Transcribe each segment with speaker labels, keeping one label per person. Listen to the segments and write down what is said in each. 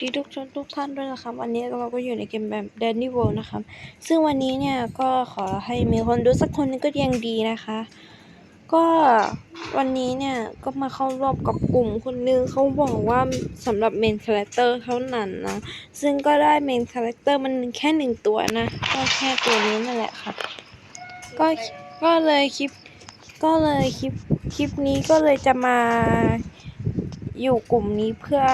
Speaker 1: ดีทุกชนทุกท่านด้วยนะครับ วันนี้เราก็อยู่ในเกมแบบ Danny World นะครับ ซึ่งวันนี้เนี่ยก็ขอให้มีคนดูสักคนนึงก็ยังดีนะคะ ก็วันนี้เนี่ยก็มาเข้ารอบกับกลุ่มคนนึงเขาบอกว่าสำหรับเมนคาแรคเตอร์เท่านั้นนะ ซึ่งก็ได้เมนคาแรคเตอร์มันแค่หนึ่งตัวนะ ก็แค่ตัวนี้นั่นแหละครับก็ก็เลยคลิป ก็เลยคลิป คลิปนี้ก็เลยจะมาอยู่กลุ่มนี้เพื่อ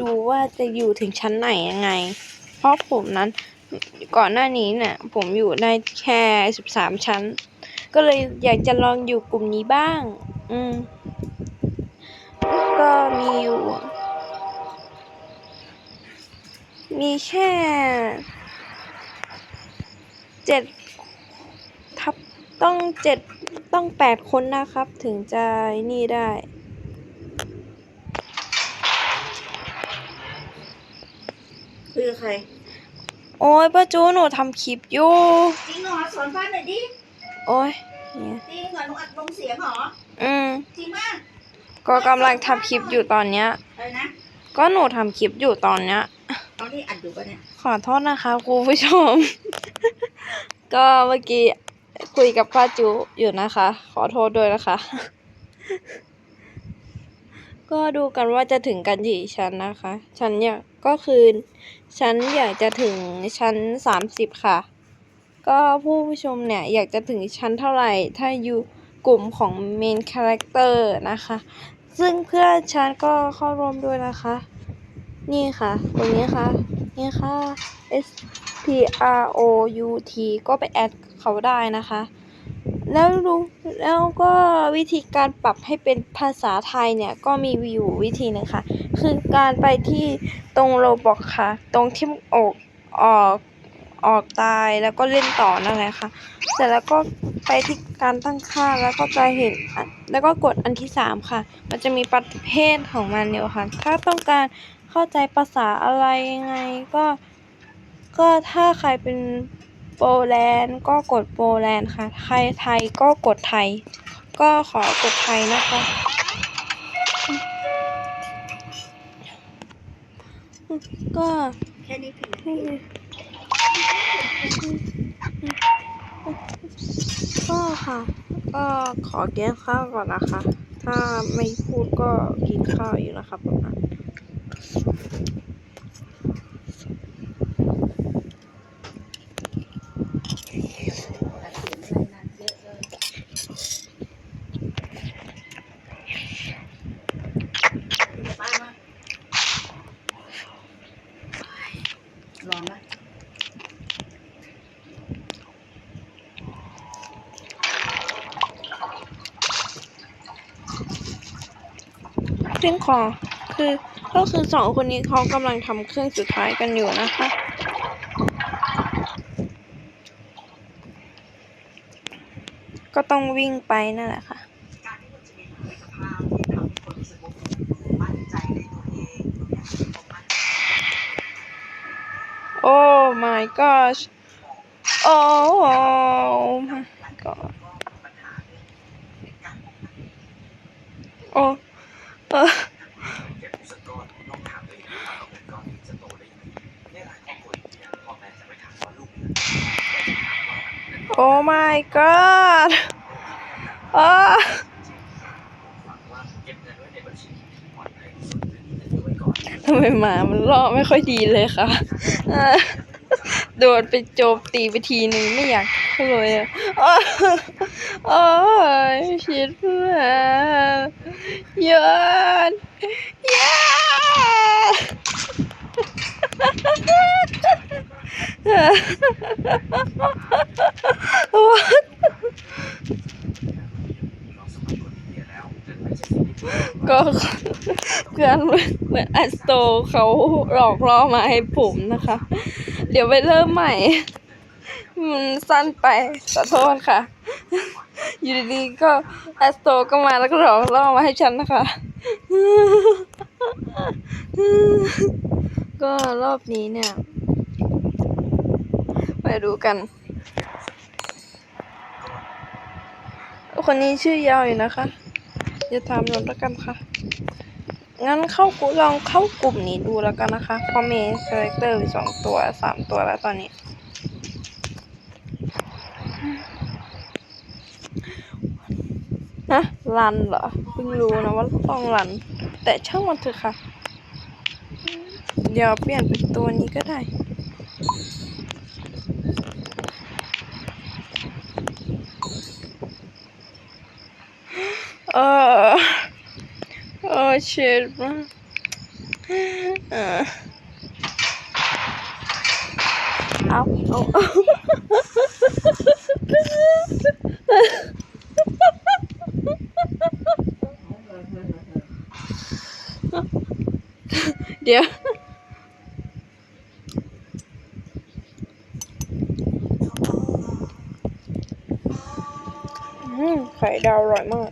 Speaker 1: ดูว่าจะอยู่ถึงชั้นไหนยังไง เพราะผมนั้นก่อนหน้านี้เนี่ยผมอยู่ได้แค่สิบสามชั้น ก็เลยอยากจะลองอยู่กลุ่มนี้บ้าง อืม ก็มีอยู่ มีแค่เจ็ดทับต้องเจ็ดต้องแปดคนนะครับ ถึงจะนี่ได้
Speaker 2: คุยกับ ใคร
Speaker 1: โอ้ยป้าจูหนูทำคลิปอยู่
Speaker 2: จริงเหรอสอนฟ้าหน่อยดิ
Speaker 1: โอ้ยเนี่ย
Speaker 2: จริงเหรอหนูอัดลงเสียงเหรอ
Speaker 1: อืม
Speaker 2: จริงมาก
Speaker 1: ก็กำลังทำคลิปอยู่ตอนเนี้ย
Speaker 2: อะไรนะ
Speaker 1: ก็หนูทำคลิปอยู่ตอนเนี้ย
Speaker 2: ตอนที่อัดอยู่ปะเนี่ย
Speaker 1: ขอโทษนะคะคุณผู้ชม ก็เมื่อกี้คุยกับป้าจูอยู่นะคะ ขอโทษด้วยนะคะ ก็ดูกันว่าจะถึงกันกี่ชั้นนะคะ ชั้นอยากก็คือชั้นอยากจะถึงชั้นสามสิบค่ะ ก็ผู้ชมเนี่ยอยากจะถึงชั้นเท่าไหร่ ถ้าอยู่กลุ่มของเมนคาแรคเตอร์นะคะ ซึ่งเพื่อนฉันก็เข้าร่วมด้วยนะคะ นี่ค่ะ ตรงนี้ค่ะ นี่ค่ะ S P R O U T ก็ไปแอดเขาได้นะคะ แล้วรู้แล้วก็วิธีการปรับให้เป็นภาษาไทยเนี่ยก็มีอยู่วิธีหนึ่งค่ะ คือการไปที่ตรงโรบอกค่ะ ตรงที่ออกออกออกตายแล้วก็เล่นต่อนั่นแหละค่ะเสร็จแล้วก็ไปที่การตั้งค่าแล้วก็จะเห็นแล้วก็กดอันที่สามค่ะ มันจะมีประเภทของมันอยู่ค่ะ ถ้าต้องการเข้าใจภาษาอะไรยังไงก็ ก็ถ้าใครเป็น โปแลนด์ก็กดโปแลนด์ค่ะ ใครไทยก็กดไทย ก็ขอกดไทยนะคะ ก็
Speaker 2: แค่นี้ถึง
Speaker 1: ก็ค่ะ ก็ขอกินข้าวก่อนนะคะ ถ้าไม่พูดก็กินข้าวอยู่นะคะประมาณ
Speaker 2: ป้ามาลองไหม
Speaker 1: ซึ่งขอคือก็คือสองคนนี้เขากำลังทำเครื่องสุดท้ายกันอยู่นะคะ ก็ต้องวิ่งไปนั่นแหละค่ะโอ้ my gosh โอ้ my god
Speaker 2: ปัญหาเรื่องการ
Speaker 1: โอ้
Speaker 3: โอ้
Speaker 1: my god อ้า
Speaker 3: หวังว่าเอดภัยที่สุดและมีเงินเอ
Speaker 1: ทำไมหมามันล่อไม่ค่อยดีเลยค่ะอ่าโดนไปโจมตีไปทีนึงไม่อยากเลยอะอ้าโอ้ยชิดเพื่อนยนยน
Speaker 3: เราสมัครคนเย้
Speaker 1: ก็เพื่อนเหมือนอัสโตเขาหลอกล่อมาให้ผมนะคะ เดี๋ยวไปเริ่มใหม่ มันสั้นไปขอโทษค่ะ อยู่ดีๆก็แอสโตก็มาแล้วก็หลอกล่อมาให้ฉันนะคะ ก็รอบนี้เนี่ย ไปดูกัน คนนี้ชื่อยาวอยู่นะคะ อย่าถามหนูแล้วกันค่ะ งั้นเข้ากูลองเข้ากลุ่มนี้ดูแล้วกันนะคะเพราะมีคาแรคเตอร์สองตัวสามตัวแล้วตอนนี้ นะ รันเหรอเพิ่งรู้นะว่าต้องรัน แต่ช่างมันเถอะค่ะ เดี๋ยวเปลี่ยนเป็นตัวนี้ก็ได้เออเออเชิดมากเออเอาเอา เดี๋ยวไข่ดาวอร่อยมาก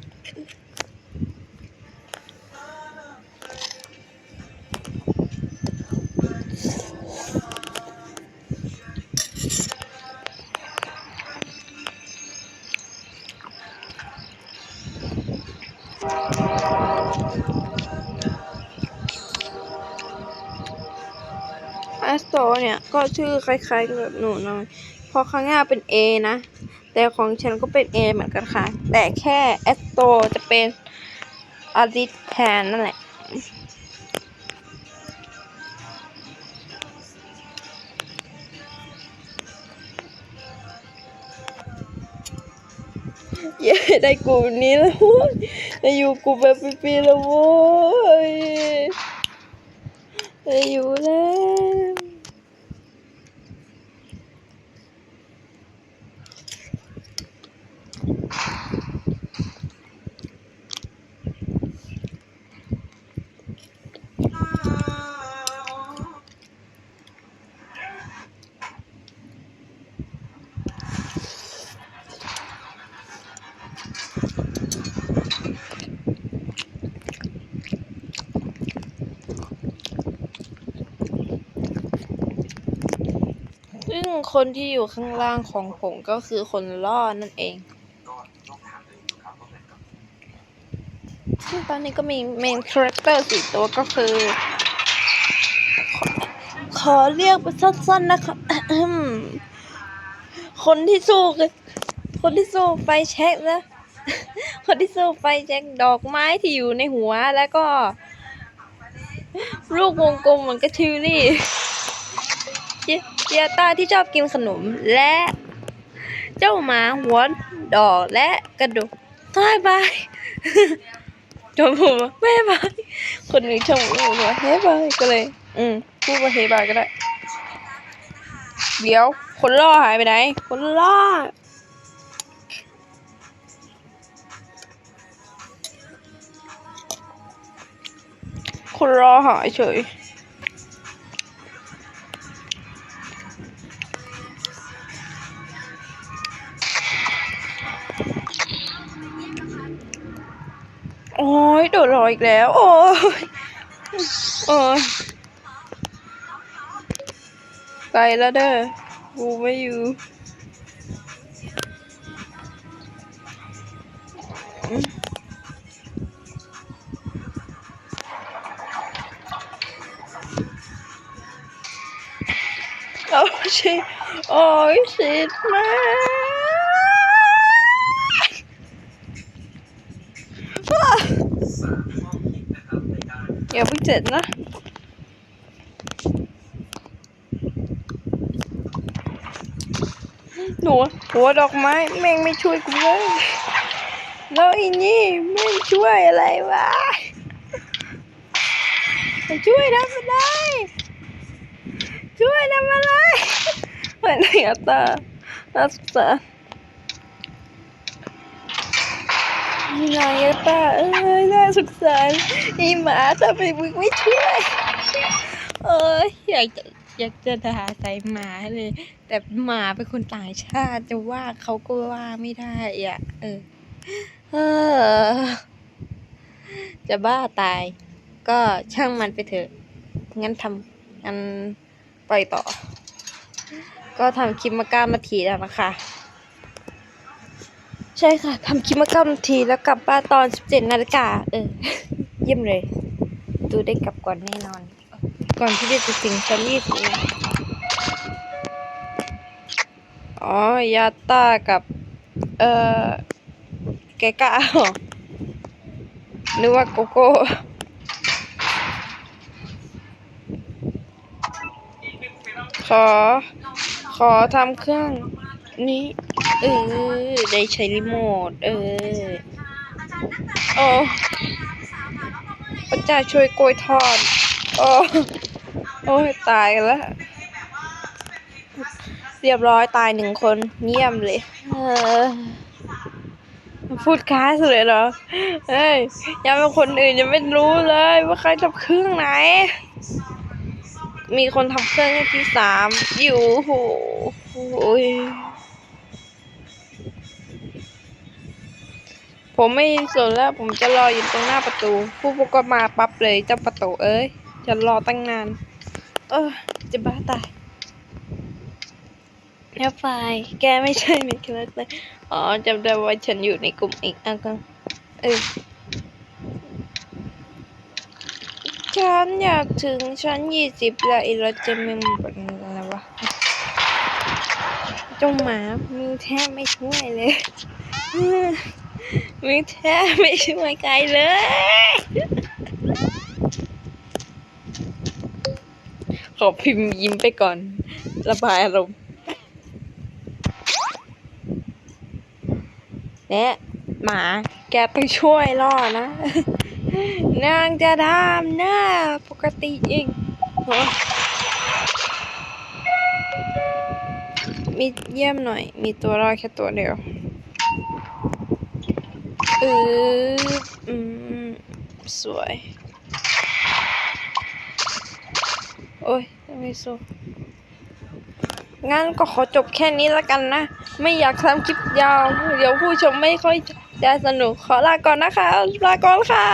Speaker 1: สโตเนี่ยก็ชื่อคล้ายๆกับหนูหน่อย เพราะข้างหน้าเป็น A นะ แต่ของฉันก็เป็น A เหมือนกันค่ะ แต่แค่แอสโตจะเป็นอาริสแทนนั่นแหละเย้ได้กลุ่มนี้แล้วโว้ยได้อยู่กลุ่มแบบปีๆแล้วโว้ยได้อยู่แล้ว ซึ่ งคนที่อยู่ข้างล่างของผมก็คือคนล่อนั่นเอง ซึ่งตอนนี้ก็มีเมนคาแรคเตอร์สี่ตัวก็คือ ขอเรียกเป็นสั้นๆนะครับ คนที่สู้คนที่สู้ไฟแช็กนะคนที่สู้ไฟแช็กดอกไม้ที่อยู่ในหัวแล้วก็ ลูกวงกลมเหมือนกับทิวลี่ เจียต้าที่ชอบกินขนมและ เจ้าหมาหัวดอกและกระดูกบายบายจนผมว่าแม่บายคนนึ่งชมผมว่าเฮ้บายก็เลย อืมพูดว่าเฮ้บายก็ได้ เดี๋ยว คนล่อหายไปไหน คนล่อคนรอหายเฉย โอ้ยโดดรออีกแล้ว โอ้ยโอ้ยไปแล้วเด้อกูไม่อยู่โอ้ชิโอ้ยชิดมาก
Speaker 3: สามข้ อ
Speaker 1: ย่าเพิ่งเจ็ดนะหนูหัวดอกไม้แม่งไม่ช่วยกูเลยแล้วอีนี่ไม่ช่วยอะไรวะมาช่วยทำอะไรช่วยทำอะไรเหมือนไอ้ตาน่าสงสา รนี่นายตาเอ้ยน่าสงสารอีหมาทำไมมึงไม่ช่วยเอ้ยอยากจะอยากจะด่าใส่หมาเลย แต่หมาเป็นคนต่างชาติจะว่าเขาก็ว่าไม่ได้อะเออเออ จะบ้าตาย ก็ช่างมันไปเถอะ งั้นทำงั้นปล่อยต่อ ก็ทำคลิปมาเก้านาทีแล้วนะคะ ช่ค่ะทำคลิปมาเก้านาทีแล้วกลับบ้านตอนสิบเจ็ดนาฬิกาเออ เยี่ยมเลยตูได้กลับก่อนแน่นอน ก่อนที่จะถึงชั้นยี่สิบนะอ๋อยาต้ากับ เอ่อแกก้าหรือว่าโกโก้ขอ ขอทำเครื่องนี้ เออ ได้ใช้รีโมท เออ โอ้พระเจ้าช่วยกล้วยทอด โอ้โอ้ยตายกันแล้ว เรียบร้อยตายหนึ่งคนเยี่ยมเลย เออพูดค้าสุดเลยเหรอ เฮ้ย ยังเป็นคนอื่นยังไม่รู้เลยว่าใครทำเครื่องไหน มีคนทำเครื่องที่สามอยู่โหโอ้ย ผมไม่สนแล้ว ผมจะรออยู่ตรงหน้าประตู ผู้พวกก็มาปั๊บเลยเจ้าประตูเอ้ยจะรอตั้งนาน เออ จะบ้าตายแล้วไฟแกไม่ใช่ในคาแรคเตอร์อ๋อจำได้ว่าฉันอยู่ในกลุ่มอีกอะก็เออฉันอยากถึงชั้นยี่สิบแล้วอ้รถจะมีมันอะไรวะจ้าหมามีแทบไม่ช่วยเลย มีแทบไม่ช่วยใครเลย ขอพิมพ์ยิ้มไปก่อน ระบายอารมณ์เนี่ยหมาแกต้องช่วยล่อนะ นางจะทำหน้าปกติเองมีเยี่ยมหน่อย มีตัวรอดแค่ตัวเดียว อออืมสวย โอ้ยไม่สู้งั้นก็ขอจบแค่นี้แล้วกันนะ ไม่อยากทำคลิปยาว เดี๋ยวผู้ชมไม่ค่อยจะสนุกขอลาก่อนนะคะ ลาก่อนค่ะ